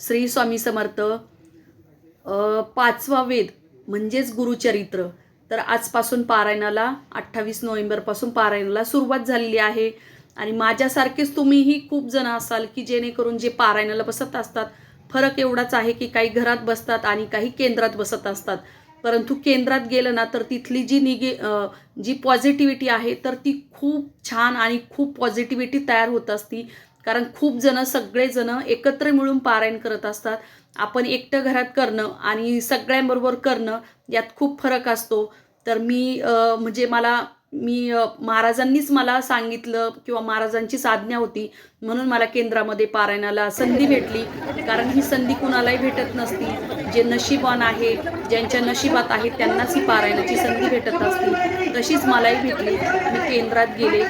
श्री स्वामी समर्थ पाचवा वेद म्हणजेच गुरुचरित्र. तर आजपासून पारायणाला अठ्ठावीस नोव्हेंबरपासून पारायणाला सुरुवात झालेली आहे. आणि माझ्यासारखेच तुम्हीही खूप जण असाल की जेणेकरून जे पारायणाला बसत असतात फरक एवढाच आहे की काही घरात बसतात आणि काही केंद्रात बसत असतात. परंतु केंद्रात गेलं ना तर तिथली जी निगे जी पॉझिटिव्हिटी आहे तर ती खूप छान आणि खूप पॉझिटिव्हिटी तयार होत असती. कारण खूप जण सगळेजण एकत्र मिळून पारायण करत असतात. आपण एकटं घरात करणं आणि सगळ्यांबरोबर करणं यात खूप फरक असतो. तर मी म्हणजे मला मी महाराजांनीच मला सांगितलं किंवा महाराजांचीच आज्ञा होती. म्हणून मला केंद्रामध्ये पारायणाला संधी भेटली. कारण ही संधी कुणालाही भेटत नसती. जे नशीबवान आहे ज्यांच्या नशिबात आहे त्यांनाच ही पारायणाची संधी भेटत असती. तशीच मलाही भेटली. मी केंद्रात गेले.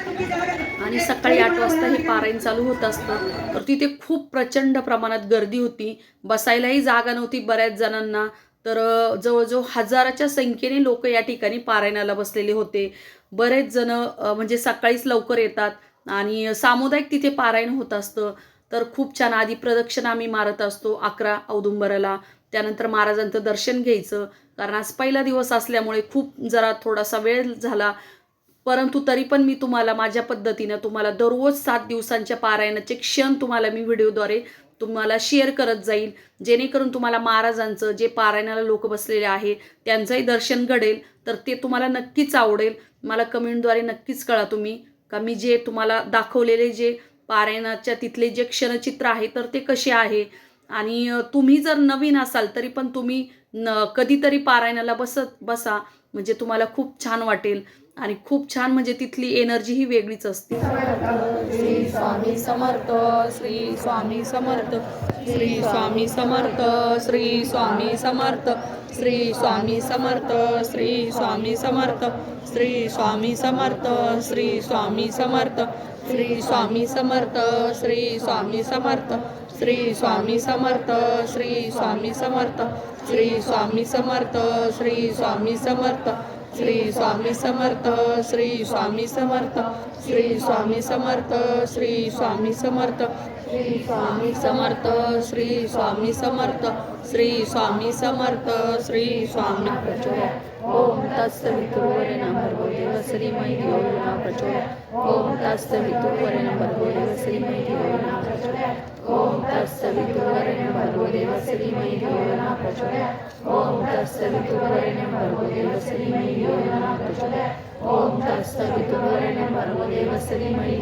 आणि सकाळी आठ वाजता हे पारायण चालू होत असतं. तर तिथे खूप प्रचंड प्रमाणात गर्दी होती. बसायलाही जागा नव्हती बऱ्याच जणांना. तर जवळजवळ हजाराच्या संख्येने लोक या ठिकाणी पारायणाला बसलेले होते. बरेच जण म्हणजे सकाळीच लवकर येतात आणि सामुदायिक तिथे पारायण होत असतं. तर खूप छान आधी प्रदक्षिणा आम्ही मारत असतो अकरा औदुंबराला. त्यानंतर महाराजांचं दर्शन घ्यायचं. कारण आज पहिला दिवस असल्यामुळे खूप जरा थोडासा वेळ झाला. परंतु तरी पण मी तुम्हाला माझ्या पद्धतीनं तुम्हाला दररोज सात दिवसांच्या पारायणाचे क्षण तुम्हाला मी व्हिडिओद्वारे तुम्हाला शेअर करत जाईल जेणेकरून तुम्हाला महाराजांचं जे पारायणाला लोक बसलेले आहे त्यांचंही दर्शन घडेल. तर ते तुम्हाला नक्कीच आवडेल. मला कमेंटद्वारे नक्कीच कळा तुम्ही. का मी जे तुम्हाला दाखवलेले जे पारायणाच्या तिथले जे क्षणचित्र आहे तर ते कसे आहे? आणि तुम्ही जर नवीन असाल तरी पण तुम्ही न कधीतरी पारायणाला बसत बसा. म्हणजे तुम्हाला खूप छान वाटेल. आणि खूप छान म्हणजे तिथली एनर्जी ही वेगळीच असते श्री स्वामी समर्थ श्री स्वामी समर्थ श्री स्वामी समर्थ श्री स्वामी समर्थ श्री स्वामी समर्थ श्री स्वामी समर्थ श्री स्वामी समर्थ श्री स्वामी समर्थ श्री स्वामी समर्थ श्री स्वामी समर्थ श्री स्वामी समर्थ श्री स्वामी समर्थ श्री स्वामी समर्थ श्री स्वामी समर्थ श्री स्वामी समर्थ श्री स्वामी समर्थ श्री स्वामी समर्थ श्री स्वामी समर्थ श्री स्वामी समर्थ श्री स्वामी समर्थ श्री स्वामी समर्थ श्री स्वामी प्रचोद ओम श्री नमर्गोदेव श्रीमयी देवना प्रचोद ओम तत्सवितुर्वरे श्री श्रीमयी देवना प्रचोद ओम तत्सवितुर्वरे श्री श्रीमयी देवना प्रचोद ओम तस्त सर्वदेवस्रीमयी योजना प्रचोदय ॐ तत्सवितुर्वरेण्य सर्वदेवस्रीमयी